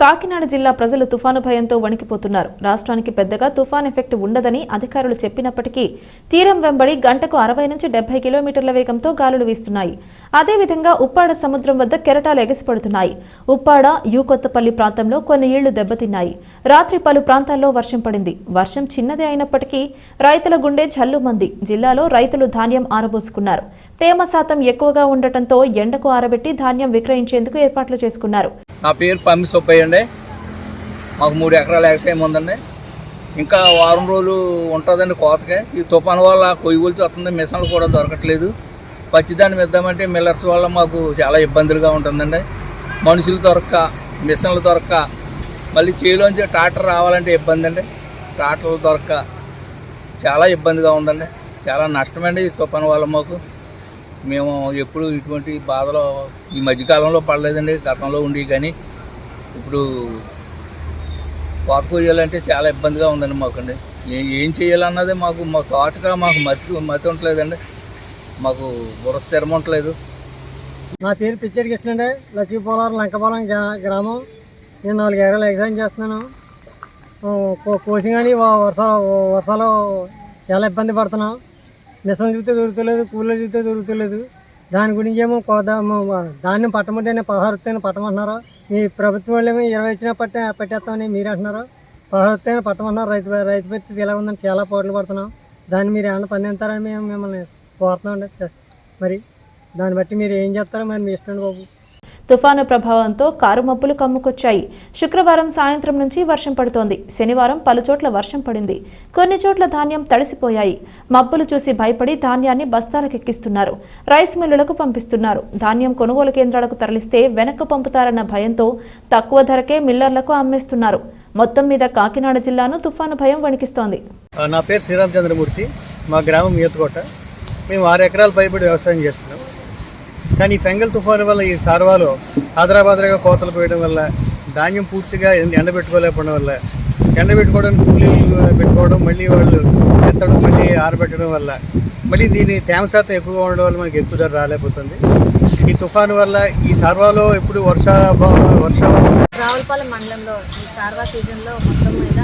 కాకినాడ జిల్లా ప్రజలు తుఫాను భయంతో వణికిపోతున్నారు. రాష్ట్రానికి పెద్దగా తుఫాన్ ఎఫెక్ట్ ఉండదని అధికారులు చెప్పినప్పటికీ తీరం వెంబడి గంటకు అరవై నుంచి డెబ్బై కిలోమీటర్ల వేగంతో గాలులు వీస్తున్నాయి. అదేవిధంగా ఉప్పాడ సముద్రం వద్ద కెరటాలు ఎగసిపడుతున్నాయి. ఉప్పాడ యూకొత్తపల్లి ప్రాంతంలో కొన్ని ఇళ్ళు దెబ్బతిన్నాయి. రాత్రి పలు ప్రాంతాల్లో వర్షం పడింది. వర్షం చిన్నదే అయినప్పటికీ రైతుల గుండె జల్లుమంది జిల్లాలో రైతులు ధాన్యం ఆరబోసుకున్నారు. తేమ శాతం ఎక్కువగా ఉండటంతో ఎండకు ఆరబెట్టి ధాన్యం విక్రయించేందుకు ఏర్పాట్లు చేసుకున్నారు. నా పేరు పమ్మి సుబ్బయ్య అండి. మాకు మూడు ఎకరాల వ్యవసాయం ఉందండి. ఇంకా వారం రోజులు ఉంటుందండి కోతకి. ఈ తుఫాను వల్ల కొయ్యూలు వస్తుంది మిషన్లు కూడా దొరకట్లేదు. పచ్చిదాన్ని ఇద్దామంటే మిల్లర్స్ వల్ల మాకు చాలా ఇబ్బందులుగా ఉంటుందండి. మనుషులు దొరక్క మిషన్లు దొరక్క మళ్ళీ చేలోంచి ట్రాక్టర్ రావాలంటే ఇబ్బంది అండి ట్రాక్టర్లు దొరక్క చాలా ఇబ్బందిగా ఉందండి. చాలా నష్టమండి ఈ తుఫాను వల్ల మాకు. మేము ఎప్పుడు ఇటువంటి బాధలు ఈ మధ్యకాలంలో పడలేదండి గతంలో ఉండి కానీ. ఇప్పుడు కోత చాలా ఇబ్బందిగా ఉందండి మాకండి. ఏం చేయాలన్నది మాకు మా తోచగా మాకు మతి మతి ఉండలేదండి మాకు బుర్ర స్థిరం ఉండలేదు నా పేరు పిచ్చడి కృష్ణ అండి. లక్ష్మీపోలవరం లంకపాలెం గ్రామం. నేను నాలుగు ఎకరాలు ఎగ్జామ్ చేస్తున్నాను. కోచింగ్ అని వర్షాలు వర్షాలు చాలా ఇబ్బంది పడుతున్నాం. మిషన్ చూస్తే దొరుకుతలేదు కూలర్ చూస్తే దొరుకుతలేదు. దాని గురించి ఏమో కోదా ధాన్యం పట్టమంటేనే పదహారు వస్తేనే పట్టమంటున్నారు? మీ ప్రభుత్వం వాళ్ళు ఏమో ఇరవై ఇచ్చినా పట్టే పట్టేస్తామని మీరు అంటున్నారు? పదహారు వస్తేనే పట్టమన్నారు రైతు రైతు పరిస్థితి ఎలా ఉందని చాలా పోట్లు పడుతున్నాం. దాన్ని మీరు ఏమైనా పనిస్తారని మేము మిమ్మల్ని కోరుతున్నాం మరి దాన్ని బట్టి మీరు ఏం చేస్తారో మరి మీ ఇష్టం బాబు. తుఫాను ప్రభావంతో కారు మబ్బులు కమ్ముకొచ్చాయి. శుక్రవారం సాయంత్రం నుంచి వర్షం పడుతోంది. శనివారం పలుచోట్ల వర్షం పడింది. కొన్ని చోట్ల ధాన్యం తడిసిపోయాయి. మబ్బులు చూసి భయపడి ధాన్యాన్ని బస్తాలకెక్కిస్తున్నారు. రైస్ మిల్లులకు పంపిస్తున్నారు. ధాన్యం కొనుగోలు కేంద్రాలకు తరలిస్తే వెనక్కు పంపుతారన్న భయంతో తక్కువ ధరకే మిల్లర్లకు అమ్మేస్తున్నారు. మొత్తం మీద కాకినాడ జిల్లాను తుఫాను భయం వణికిస్తోంది. నా పేరు శ్రీరామచంద్రమూర్తి. మా గ్రామం ఈతకోట మేము ఆరు ఎకరాలు పైబడి వ్యవసాయం చేస్తున్నాం. కానీ ఈ ఫెంగల్ తుఫాను వల్ల ఈ సార్వాలు ఆదరాబాదరాగా కోతలు పోయడం వల్ల ధాన్యం పూర్తిగా ఎండ ఎండబెట్టుకోలేకపోవడం వల్ల ఎండబెట్టుకోవడానికి కూలీలు పెట్టుకోవడం మళ్ళీ వాళ్ళు ఎత్తడం మళ్ళీ ఆరబెట్టడం వల్ల మళ్ళీ దీని తేమ శాతం ఎక్కువగా ఉండడం వల్ల మనకి ఎక్కువ ధర రాలేకపోతుంది. ఈ తుఫాను వల్ల ఈ సార్వాలో ఇప్పుడు వర్ష వర్షం రావులపాలెం మండలంలో ఈ సార్వా సీజన్లో మొత్తం మీద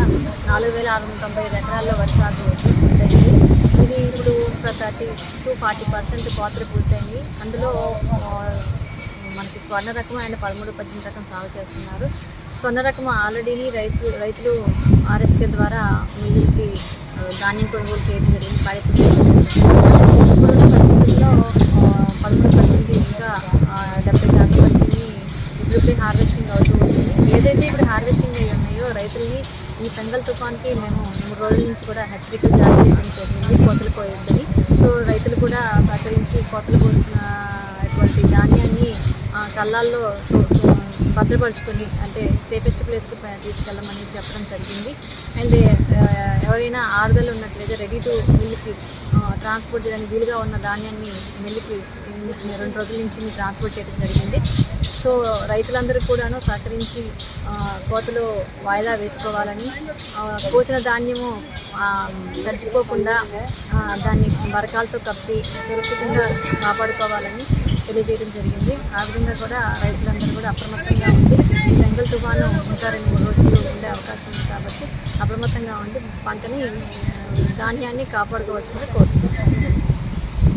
నాలుగు వేల ఆరు వందల తొంభై ఐదు ఎకరాల్లో వర్షాలు ఇప్పుడు ఒక థర్టీ టు ఫార్టీ పర్సెంట్ కోతలు పూర్తయింది. అందులో మనకి స్వర్ణ రకం అండ్ పదమూడు పద్దెనిమిది రకం సాగు చేస్తున్నారు. స్వర్ణ రకం ఆల్రెడీ రైతులు రైతులు ఆర్ఎస్కే ద్వారా మిల్లులకి ధాన్యం కొనుగోలు చేయడం జరిగింది. పాడి ఇప్పుడున్న పరిస్థితుల్లో పదమూడు పద్దెనిమిది ఇంకా డెబ్బై శాతం వరకు ఇప్పుడు హార్వెస్టింగ్ అవుతూ ఉంటుంది ఏదైతే ఇప్పుడు హార్వెస్టింగ్ అయ్యి ఉన్నాయో రైతుల్ని ఈ పెంగల్ తుఫాన్కి మేము మూడు రోజుల నుంచి కూడా హెచ్చరికలు జారీ చేయడం జరిగింది కోతలు పోయిందని సో రైతులు కూడా సహకరించి కోతలు పోసినటువంటి ధాన్యాన్ని కళ్ళాల్లో భద్రపరుచుకొని అంటే సేఫెస్ట్ ప్లేస్కి తీసుకెళ్ళమని చెప్పడం జరిగింది. అండ్ ఎవరైనా ఆరుదలు ఉన్నట్లయితే రెడీ టు మిల్లుకి ట్రాన్స్పోర్ట్ చేయడానికి వీలుగా ఉన్న ధాన్యాన్ని మిల్లుకి రెండు రోజుల నుంచి ట్రాన్స్పోర్ట్ చేయడం జరిగింది. సో రైతులందరూ కూడాను సహకరించి కోతలు కోతలో వాయిదా వేసుకోవాలని కోసిన ధాన్యము గడిచిపోకుండా దాన్ని బరకాలతో కప్పి సురక్షితంగా కాపాడుకోవాలని తెలియజేయడం జరిగింది. ఆ విధంగా కూడా రైతులందరూ కూడా అప్రమత్తంగా ఉండి జంగల్ తుఫాను ఇంకా రెండు మూడు రోజులు ఉండే అవకాశం ఉంది కాబట్టి అప్రమత్తంగా ఉండి పంటని ధాన్యాన్ని కాపాడుకోవాల్సిందిగా కోరుతున్నాను